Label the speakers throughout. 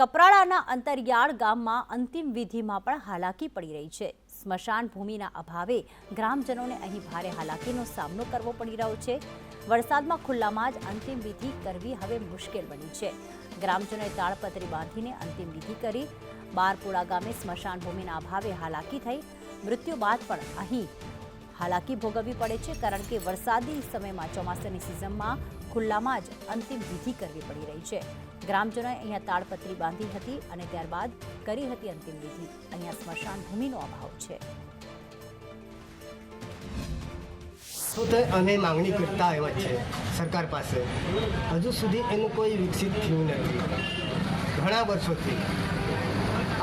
Speaker 1: કપરાડાના અંતરિયાળ ગામમાં અંતિમ વિધિમાં પણ હાલાકી પડી રહી છે. સ્મશાન ભૂમિના અભાવે ગ્રામજનોને અહીં ભારે હાલાકીનો સામનો કરવો પડી રહ્યો છે. વરસાદમાં ખુલ્લામાં જ અંતિમ વિધિ કરવી હવે મુશ્કેલ બની છે. ગ્રામજનોએ તાળપત્રી બાંધીને અંતિમ વિધિ કરી. બારપુરા ગામે સ્મશાન ભૂમિના અભાવે હાલાકી થઈ. મૃત્યુ બાદ પણ અહીં હાલાકી ભોગવવી પડે છે કારણ કે વરસાદી સમયમાં ચોમાસાની સિઝનમાં ખુલ્લામાં જ અંતિમ વિધિ કરવી પડી રહી છે. ગ્રામજનોએ અહીંયા તાડપત્રી બાંધી હતી અને ત્યારબાદ કરી હતી અંતિમ વિધિ. અહીંયા સ્મશાન ભૂમિનો અભાવ છે.
Speaker 2: અમે માંગણી કરતા આવ્યા છે સરકાર પાસે. હજુ સુધી એનું કોઈ વિકસિત થયું નથી. ઘણા વર્ષોથી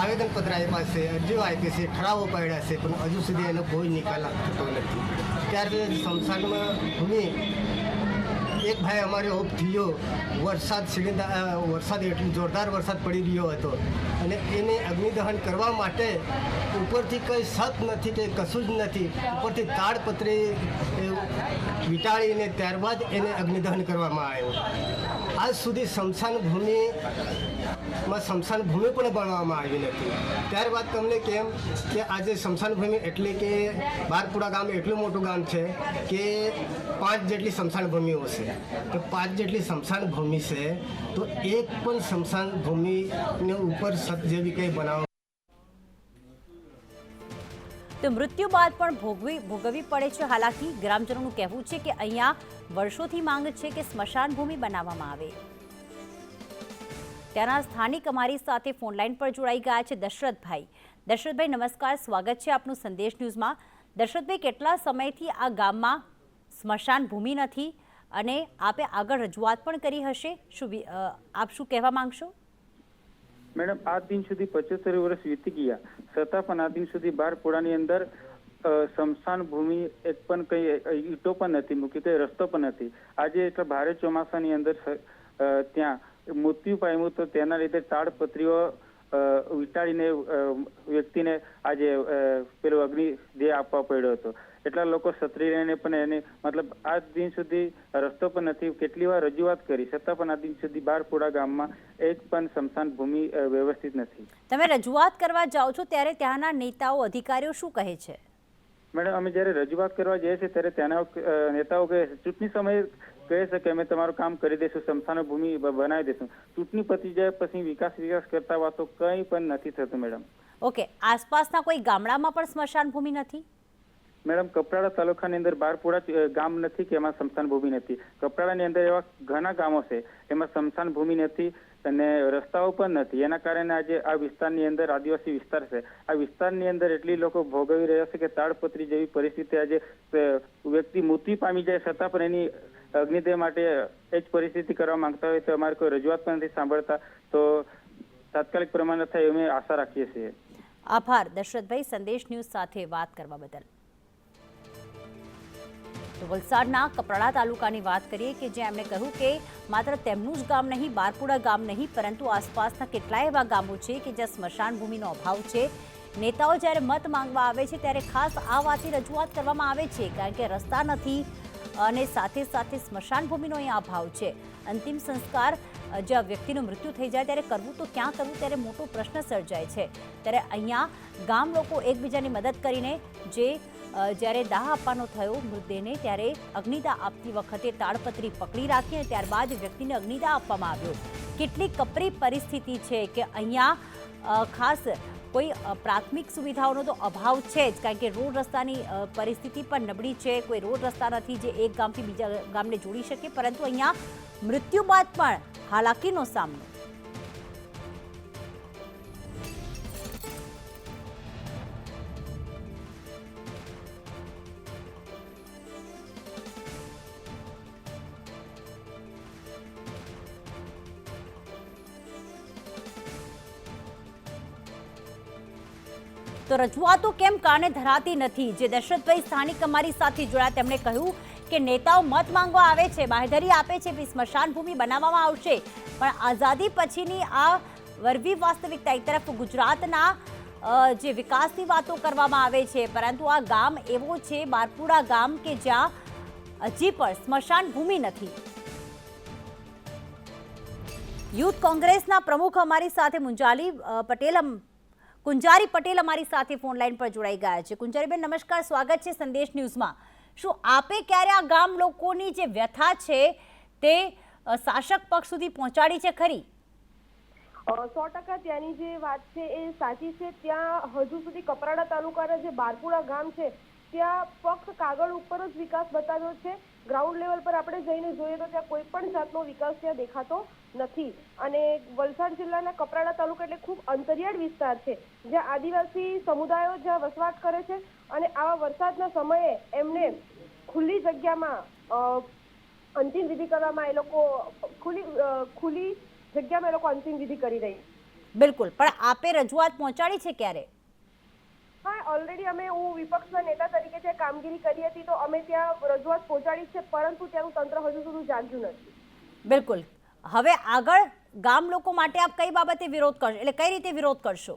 Speaker 2: આવેદનપત્ર આપ્યા છે, અરજીઓ આપી છે, ઠરાવો પાડ્યા છે, પણ હજુ સુધી એનો કોઈ નિકાલ થતો નથી. ત્યારે સંસારમાં ભૂમિ, એક ભાઈ અમારે ઓફ થયો, વરસાદ સિલિન્ડર વરસાદ એટલું જોરદાર વરસાદ પડી રહ્યો હતો. અને એને અગ્નિદહન કરવા માટે ઉપરથી કંઈ સત નથી કે કશું જ નથી. ઉપરથી તાડપત્રી વીંટાળીને ત્યારબાદ એને અગ્નિદહન કરવામાં આવ્યું. આજ સુધી સ્મશાન ભૂમિમાં સ્મશાન ભૂમિ પણ બનાવવામાં આવી નથી ત્યારબાદ તમને કેમ કે આજે સ્મશાન ભૂમિ એટલે કે બારપુરા ગામ એટલું મોટું ગામ છે કે પાંચ જેટલી સ્મશાન ભૂમિઓ છે તો પાંચ જેટલી સ્મશાન ભૂમિ છે, તો એક પણ સ્મશાન ભૂમિને ઉપર સત જેવી કંઈ બનાવવા
Speaker 1: તો મૃત્યુ બાદ પણ ભોગવી, ભોગવવી પડે છે. હાલાકી ગ્રામજનોનું કહેવું છે કે અહીંયા વર્ષોથી માંગ છે કે સ્મશાન ભૂમિ બનાવવામાં આવે. ત્યાંના સ્થાનિક અમારી સાથે ફોન લાઈન પર જોડાઈ ગયા છે દશરથભાઈ. દશરથભાઈ નમસ્કાર. સ્વાગત છે આપનું સંદેશ ન્યૂઝમાં. દશરથભાઈ કેટલા સમયથી આ ગામમાં સ્મશાન ભૂમિ નથી અને આપે આગળ રજૂઆત પણ કરી હશે? શું આપ શું કહેવા માંગશો?
Speaker 3: મેડમ આ દિન સુધી પચોતેર વર્ષ વીતી ગયા. છતાં પણ આ દિન સુધી બારપુરાની અંદર અ, સ્મશાન ભૂમિ એક પણ કઈ ઈટો ઈંટો પણ નથી મૂકી કઈ રસ્તો પણ નથી. આજે એટલા ભારે ચોમાસાની અંદર ત્યાં મૃત્યુ પામ્યું તો તેના લીધે તાડપત્રીઓ વીંટાળીને વ્યક્તિને આજે પેલો અગ્નિ દેહ આપવા પડ્યો હતો. એટલા લોકો છત્રી લઈને પણ એને મતલબ આજ દિન સુધી રસ્તો પણ નથી કેટલી વાર રજૂઆત કરી છતાં પણ આ દિન સુધી બારપુરા ગામમાં એક પણ સ્મશાન ભૂમિ વ્યવસ્થિત નથી.
Speaker 1: તમે રજૂઆત કરવા જાઓ છો ત્યારે ત્યાંના નેતાઓ અધિકારીઓ શું કહે છે?
Speaker 3: મેડમ અમે જ્યારે રજૂઆત કરવા જઈએ છીએ ત્યારે ત્યાંના નેતાઓ કહે છે ચૂંટણી સમયે કહે છે કે અમે તમારું કામ કરી દઈશું સ્મશાન ભૂમિ બનાવી દઈશું. ચૂંટણી પતી જાય પછી વિકાસ વિકાસ કરતા વાતો કંઈ પણ નથી થતું મેડમ.
Speaker 1: ઓકે આસપાસના કોઈ ગામડામાં પણ સ્મશાન ભૂમિ નથી?
Speaker 3: મેડમ કપરાડા તાલુકાની અંદર બારપુરા ગામ નથી કે એમાં સ્મશાન ભૂમિ નથી. કપરાડાની અંદર એવા ઘણા ગામો છે એમાં સ્મશાન ભૂમિ નથી અને રસ્તાઓ પણ નથી. એના કારણે આજે આ વિસ્તારની અંદર આદિવાસી વિસ્તાર છે. આ વિસ્તારની અંદર એટલી લોકો ભોગવી રહ્યા છે કે તાડપત્રી જેવી પરિસ્થિતિ આજે વ્યક્તિ મૃત્યુ પામી જાય છતાં પણ એની અગ્નિદેહ માટે એ જ પરિસ્થિતિ કરવા માંગતા હોય તો અમારે કોઈ રજૂઆત પણ નથી સાંભળતા. તો તાત્કાલિક પ્રમાણે થાય અમે આશા રાખીએ છીએ.
Speaker 1: આભાર. દશરથભાઈ સંદેશ ન્યૂઝ સાથે વાત કરવા બદલ. વલસાડના કપરાડા તાલુકાની વાત કરીએ કે જ્યાં એમણે કહ્યું કે માત્ર તેમનું જ ગામ નહીં, બારપુડા ગામ નહીં, પરંતુ આસપાસના કેટલાય એવા ગામો છે કે જ્યાં સ્મશાન ભૂમિનો અભાવ છે. નેતાઓ જ્યારે મત માંગવા આવે છે, ત્યારે ખાસ આ વાતની રજૂઆત કરવામાં આવે છે, કારણ કે રસ્તા નથી અને સાથે સાથે સ્મશાન ભૂમિનો અહીંયા અભાવ છે. અંતિમ સંસ્કાર જે વ્યક્તિનું મૃત્યુ થઈ જાય ત્યારે કરવું તો ક્યાં કરવું ત્યારે મોટો પ્રશ્ન સર્જાય છે. ત્યારે અહીંયા ગામ લોકો એકબીજાની મદદ કરીને જે જ્યારે દાહ આપવાનો થયો મૃતદેહને ત્યારે અગ્નિદા આપતી વખતે તાડપત્રી પકડી રાખી અને ત્યારબાદ વ્યક્તિને અગ્નિદા આપવામાં આવ્યો. કેટલી કપરી પરિસ્થિતિ છે કે અહીંયા ખાસ કોઈ પ્રાથમિક સુવિધાઓનો તો અભાવ છે જ, કારણ કે રોડ રસ્તાની પરિસ્થિતિ પણ નબળી છે. કોઈ રોડ રસ્તા નથી જે એક ગામથી બીજા ગામને જોડી શકે, પરંતુ અહીંયા મૃત્યુ બાદ પણ હાલાકીનો સામનો. તો રજૂઆતો કેમ કાને ધરાતી નથી? જે દશરથભાઈ સ્થાનિક અમારી સાથે જોડાયા. તેમણે કહ્યું કે નેતાઓ મત માંગવા આવે છે, બાંહેધરી આપે છે કે સ્મશાન ભૂમિ બનાવવામાં આવશે. પણ આઝાદી પછીની આ વરવી વાસ્તવિકતા એક તરફ ગુજરાતના જે વિકાસની વાતો કરવામાં આવે છે. પરંતુ આ ગામ એવો છે બારપુરા ગામ કે જ્યાં હજી પણ સ્મશાન ભૂમિ નથી. યુથ કોંગ્રેસના પ્રમુખ અમારી સાથે મુંજાલી પટેલ કુંજારી પટેલ અમારી સાથે ફોન લાઈન પર જોડાઈ ગયા છે. કુંજારીબેન, નમસ્કાર, સ્વાગત છે સંદેશ ન્યૂઝમાં. શું આપે ક્યારે આ ગામ લોકોની જે વ્યથા છે તે શાસક પક્ષ સુધી પહોંચાડી છે ખરી?
Speaker 4: સો ટકા ત્યાંની જે વાત છે એ સાચી છે. ત્યાં હજુ સુધી કપરાડા તાલુકાના જે બારપુરા ગામ છે, ત્યાં ફક્ત કાગળ ઉપર જ વિકાસ બતાવ્યો છે. ગ્રાઉન્ડ લેવલ પર આપણે જઈને જોઈએ તો ત્યાં કોઈ પણ જાતનો વિકાસ ત્યાં દેખાતો નથી. અને વલસાડ જિલ્લાના કપરાડા તાલુકા એટલે ખૂબ અંતરિયાળ વિસ્તાર છે, જ્યાં આદિવાસી સમુદાયો જ્યાં વસવાટ કરે છે અને આવા વરસાદના સમયે એમને ખુલ્લી જગ્યામાં અંતિમ વિધિ કરવામાં એ લોકો ખુલ્લી ખુલ્લી જગ્યામાં એ લોકો અંતિમ વિધિ કરી રહી
Speaker 1: બિલકુલ. પણ આપે રજૂઆત પહોંચાડી છે ક્યારે?
Speaker 4: હા ઓલરેડી અમે હું વિપક્ષના નેતા તરીકે જે કામગીરી કરી હતી તો અમે ત્યાં રજૂઆત પહોંચાડી છે પરંતુ ત્યાંનું તંત્ર હજુ સુધી જાગ્યું નથી.
Speaker 1: બિલકુલ. હવે આગળ ગામ લોકો માટે આપ કઈ બાબતે વિરોધ કરશો? એટલે કઈ રીતે વિરોધ કરશો?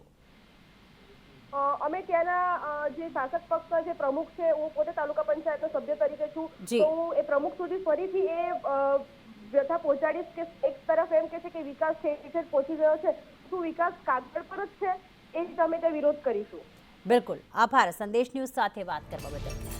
Speaker 4: અમે ત્યાંના જે શાસક પક્ષના જે પ્રમુખ છે હું પોતે તાલુકા પંચાયતનો સભ્ય તરીકે છું તો હું એ પ્રમુખ સુધી ફરીથી એ વ્યથા પહોંચાડીશ કે એક તરફ એમ કે છે કે વિકાસ છે પહોંચી ગયો છે. શું વિકાસ કાગળ પર જ છે? એ જ અમે તે વિરોધ કરીશું.
Speaker 1: બિલકુલ. આભાર. સંદેશ ન્યૂઝ સાથે વાત કરવા બદલ.